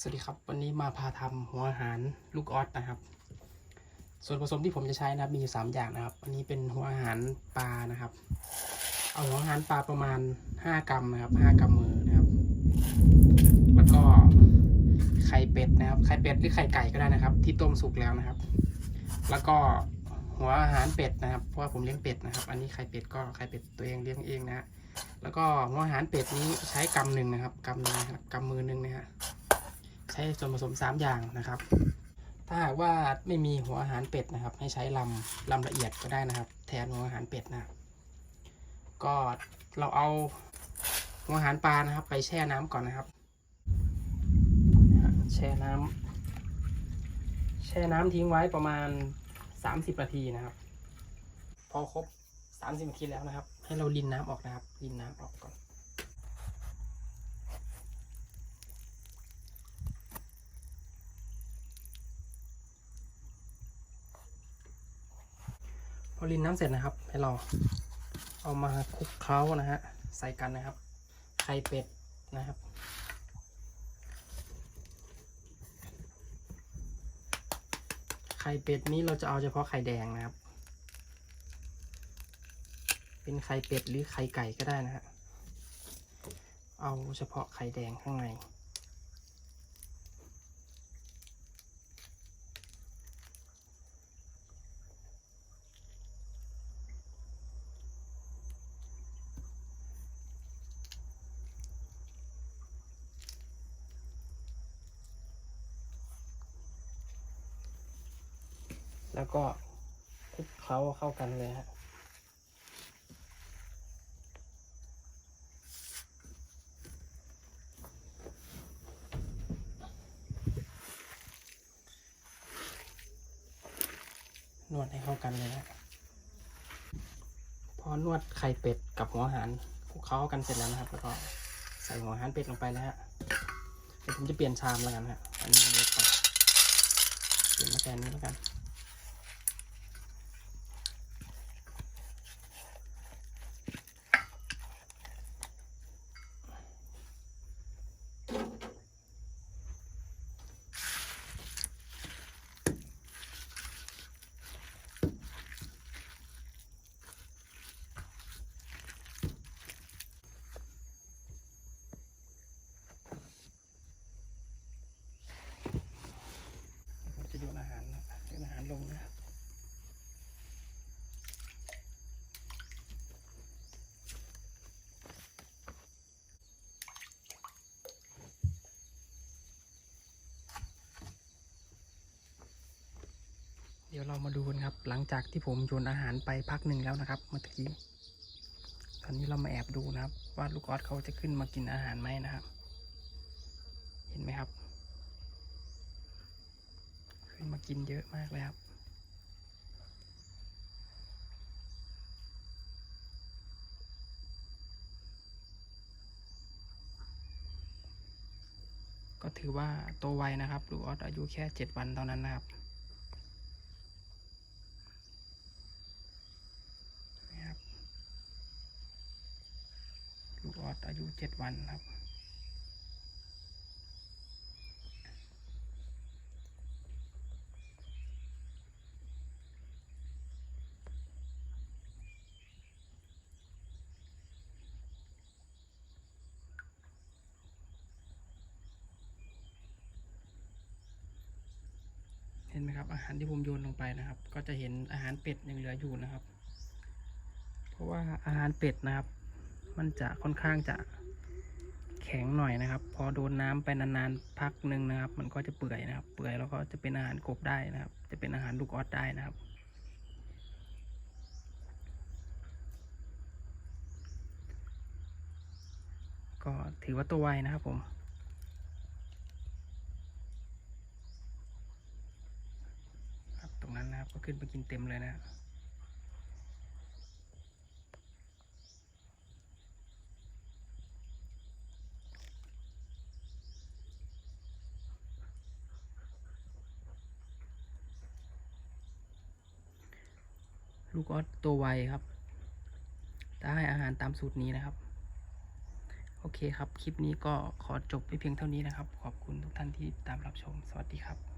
สวัสดีครับ วันนี้มาพาทำหัวอาหารลูกออสนะครับ ส่วนผสมที่ผมจะใช้นะครับมีอยู่สามอย่างนะครับ อันนี้เป็นหัวอาหารปลานะครับ เอาหัวอาหารปลาประมาณห้ากรัมนะครับห้ากรัมมือนะครับ แล้วก็ไข่เป็ดนะครับ ไข่เป็ดหรือไข่ไก่ก็ได้นะครับ ที่ต้มสุกแล้วนะครับ แล้วก็หัวอาหารเป็ดนะครับ เพราะว่าผมเลี้ยงเป็ดนะครับ อันนี้ไข่เป็ดก็ไข่เป็ดตัวเองเลี้ยงเองนะฮะแล้วก็หัวอาหารเป็ดนี้ใช้กำหนึ่งนะครับกำหนึ่งครับกำมือหนึ่งนะฮะใช้ส่วนผสม 3 อย่างนะครับ ถ้าหากว่าไม่มีหัวอาหารเป็ดนะครับ ให้ใช้ลำลำละเอียดก็ได้นะครับ แทนหัวอาหารเป็ดนะก็เราเอาหัวอาหารปลานะครับ ไปแช่น้ำก่อนนะครับ แช่น้ำแช่น้ำทิ้งไว้ประมาณ 30 นาทีนะครับ พอครบ 30 นาทีแล้วนะครับ ให้เราลินน้ำออกนะครับลินน้ำออกก่อน พอรินน้ำเสร็จนะครับ ให้เราเอามาคลุกเคล้านะฮะใส่กันนะครับ ไข่เป็ดนะครับไข่เป็ดนี้เราจะเอาเฉพาะไข่แดงนะครับ เป็นไข่เป็ดหรือไข่ไก่ก็ได้นะฮะ เอาเฉพาะไข่แดงข้างใน แล้วก็คลุกเคล้าเข้ากันเลยฮะนวดให้เข้ากันเลยนะพอนวดไข่เป็ดกับหัวหารคลุกเคล้ากันเสร็จแล้วนะครับ แล้วก็ใส่หัวหารเป็ดลงไปแล้วฮะเดี๋ยวผมจะเปลี่ยนชามแล้วกันฮะอันนี้มันเล็กไปเปลี่ยนมาแทนนี้แล้วกัน ผมจะโยนอาหารนะโยนอาหารลงนะครับเดี๋ยวเรามาดูกันครับ หลังจากที่ผมโยนอาหารไปพักหนึ่งแล้วนะครับ เมื่อกี้ตอนนี้เรามาแอบดูนะครับ ว่าลูกออสเขาจะขึ้นมากินอาหารไหมนะครับ เห็นไหมครับ ขึ้นมากินเยอะมากเลยครับก็ถือว่าโตไวนะครับลูกออสอายุแค่เจ็ดวันเท่านั้นนะครับนี่ครับ ลูกออสอายุเจ็ดวันครับ เห็นไหมครับ อาหารที่ผมโยนลงไปนะครับ ก็จะเห็นอาหารเป็ดยังเหลืออยู่นะครับ เพราะว่าอาหารเป็ดนะครับ มันจะค่อนข้างจะแข็งหน่อยนะครับ พอโดนน้ำไปนานๆพักหนึ่งนะครับ มันก็จะเปื่อยนะครับ เปื่อยแล้วก็จะเป็นอาหารกบได้นะครับ จะเป็นอาหารลูกออสได้นะครับก็ถือว่าตัวไวนะครับผม ครับตรงนั้นนะครับก็ขึ้นไปกินเต็มเลยนะ ลูกออสตัวไวครับถ้าให้อาหารตามสูตรนี้นะครับ โอเคครับ คลิปนี้ก็ขอจบไปเพียงเท่านี้นะครับ ขอบคุณทุกท่านที่ตามรับชม สวัสดีครับ